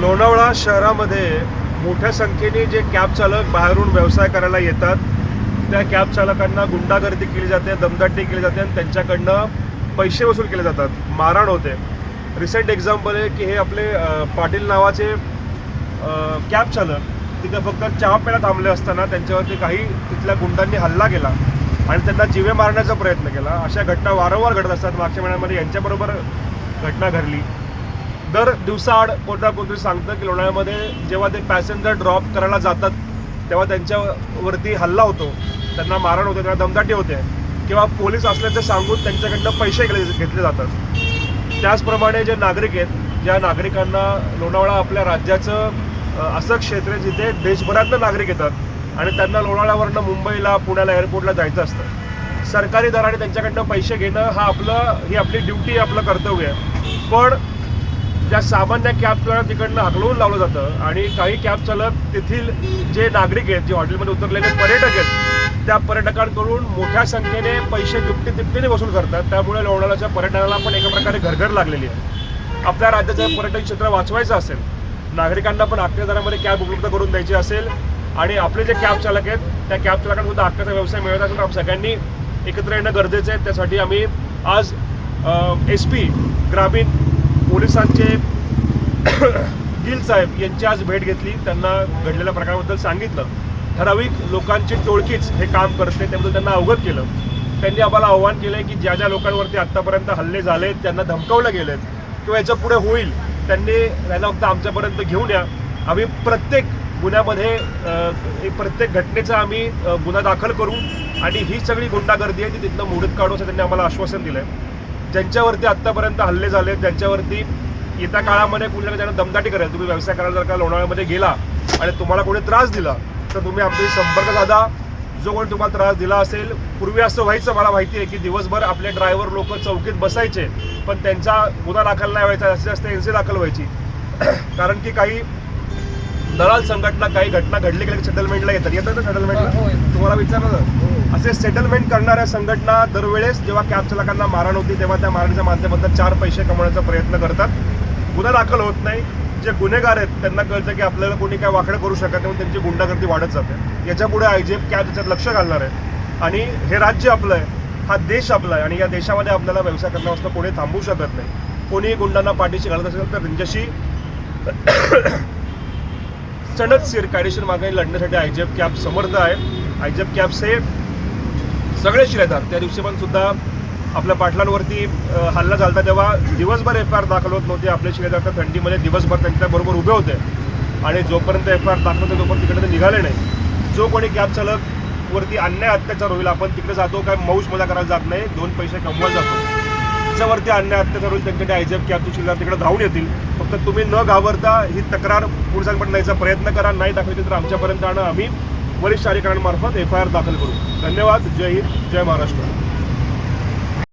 लोणावळा शहरामध्ये मोठ्या संख्येने जे कॅब चालक बाहेरून व्यवसाय करायला येतात त्या कॅब चालकांना गुंडागर्दी केली जाते दमदाटी केली जाते आणि त्यांच्याकडनं पैसे वसूल केले जातात. मारहाण होते. रिसेंट एक्झाम्पल आहे की हे आपले पाटील नावाचे कॅब चालक तिथे फक्त चहा प्यायला थांबले असताना त्यांच्यावरती काही तिथल्या गुंडांनी हल्ला केला आणि त्यांना जिवे मारण्याचा प्रयत्न केला. अशा घटना वारंवार घडत असतात. मागच्या महिन्यामध्ये यांच्याबरोबर घटना घडली. दर दिवसाआड कोणता कोणतरी सांगतं की लोणावळ्यामध्ये जेव्हा ते पॅसेंजर ड्रॉप करायला जातात तेव्हा त्यांच्यावरती हल्ला होतो. त्यांना मारण होते त्यांना दमदाटी होते. किंवा पोलीस असल्याचं सांगून त्यांच्याकडनं पैसे घेतले घेतले जातात. त्याचप्रमाणे जे नागरिक आहेत ज्या नागरिकांना लोणावळा आपल्या राज्याचं असं क्षेत्र आहे जिथे देशभरातनं नागरिक येतात आणि त्यांना लोणावळ्यावरनं मुंबईला पुण्याला एअरपोर्टला जायचं असतं. सरकारी दराने त्यांच्याकडनं पैसे घेणं हा आपलं ही आपली ड्युटी आहे आपलं कर्तव्य आहे. पण ज्या सामान्य कॅब तिकडनं हकलवून लावलं जातं आणि काही कॅब चालक तेथील जे नागरिक आहेत जे हॉटेलमध्ये उतरलेले पर्यटक आहेत त्या पर्यटकांकडून मोठ्या संख्येने पैसे दुपटी तिपटीने वसूल करतात. त्यामुळे लोणावळ्याच्या पर्यटनाला पण एका प्रकारे घरघर लागलेली आहे. आपल्या राज्याचं पर्यटन क्षेत्र वाचवायचं असेल नागरिकांना पण हक्काच्या दरामध्ये कॅब उपलब्ध करून द्यायची असेल आणि आपले जे कॅब चालक आहेत त्या कॅब चालकांना सुद्धा व्यवसाय मिळत असेल तर आपण सगळ्यांनी एकत्र येणं गरजेचं आहे. त्यासाठी आम्ही आज एस पी ग्रामीण पोलिसांचे गिल साहेब यांची आज भेट घेतली. त्यांना घडलेल्या प्रकाराबद्दल सांगितलं. ठराविक लोकांची टोळकीच हे काम करते त्याबद्दल त्यांना अवगत केलं. त्यांनी आम्हाला आव्हान केलं की ज्या ज्या लोकांवरती आत्तापर्यंत हल्ले झाले त्यांना धमकावलं गेलेत किंवा याच्यापुढे होईल त्यांनी त्यांना फक्त आमच्यापर्यंत घेऊन या. आम्ही प्रत्येक गुन्ह्यामध्ये प्रत्येक घटनेचा आम्ही गुन्हा दाखल करू आणि ही सगळी गुंडागर्दी आहे ती तिथनं मोडीत काढू असं त्यांनी आम्हाला आश्वासन दिलं आहे ज्यांच्यावरती आत्तापर्यंत हल्ले झाले ज्यांच्यावरती येत्या काळामध्ये कुठल्या ज्यांना दमदाटी करेल. तुम्ही व्यवसाय करायला जर का लोणावळ्यामध्ये गेला आणि तुम्हाला कोणी त्रास दिला तर तुम्ही आमच्याशी संपर्क साधा जो कोणी तुम्हाला त्रास दिला असेल पूर्वी असं व्हायचं मला माहिती आहे की दिवसभर आपले ड्रायव्हर लोक चौकीत बसायचे पण त्यांचा गुन्हा दाखल नाही व्हायचा जास्तीत जास्त एन सी दाखल व्हायची. कारण की काही दलाल संघटना काही घटना घडली गेल्या सेटलमेंटला येतात? येतात ना सेटलमेंटला हो, येतात. तुम्हाला विचारलं ना असे सेटलमेंट करणाऱ्या संघटना दरवेळेस जेव्हा कॅब चालकांना मारण होती तेव्हा त्या मारण्याच्या माध्यमातून चार पैसे कमवण्याचा प्रयत्न करतात. गुन्हा दाखल होत नाही. जे गुन्हेगार आहेत त्यांना कळतं की आपल्याला कोणी काय वाकडं करू शकत नाही म्हणून त्यांची गुंडागर्दी वाढत जाते. याच्यापुढे आय जी एफ कॅब त्याच्यात लक्ष घालणार आहे. आणि हे राज्य आपलं आहे. हा देश आपला आहे. आणि या देशामध्ये आपल्याला व्यवसाय करण्यापासून कोणी थांबवू शकत नाही. कोणी गुंडांना पाठीशी घालत असेल तर त्यांच्याशी सणद सिर कायदेशीर मागणी लढण्यासाठी आयजेफ कॅब समर्थ आहे. आयजेफ जी कॅब्स हे सगळे येतात त्या दिवशी पण सुद्धा आपल्या पाटलांवरती हल्ला झाला तेव्हा दिवसभर एफ आय आर दाखल होत नव्हते. आपले शिलेदार तर थंडीमध्ये दिवसभर त्यांच्याबरोबर उभे होते. आणि जोपर्यंत एफ आय आर दाखल होते तोपर्यंत तिकडे ते निघाले नाही. जो कोणी कॅब चालक वरती अन्याय अत्याचार होईल आपण तिकडे जातो काय मौज मजा करायला जात नाही. दोन पैसे कमवत जातो. त्याच्यावरती अन्याय अत्याचार होईल त्यांच्याकडे आयजेफ कॅबचे शिलेदार तिकडे धावून येतील. फक्त तुम्ही न घाबरता ही तक्रार पोलिसांपर्यंत न्यायचा प्रयत्न करा. नाही दाखवली तर आमच्यापर्यंत आणा. आम्ही वरिष्ठ अधिकाऱ्यांमार्फत एफ आय आर दाखल करू. धन्यवाद. जय हिंद. जय महाराष्ट्र.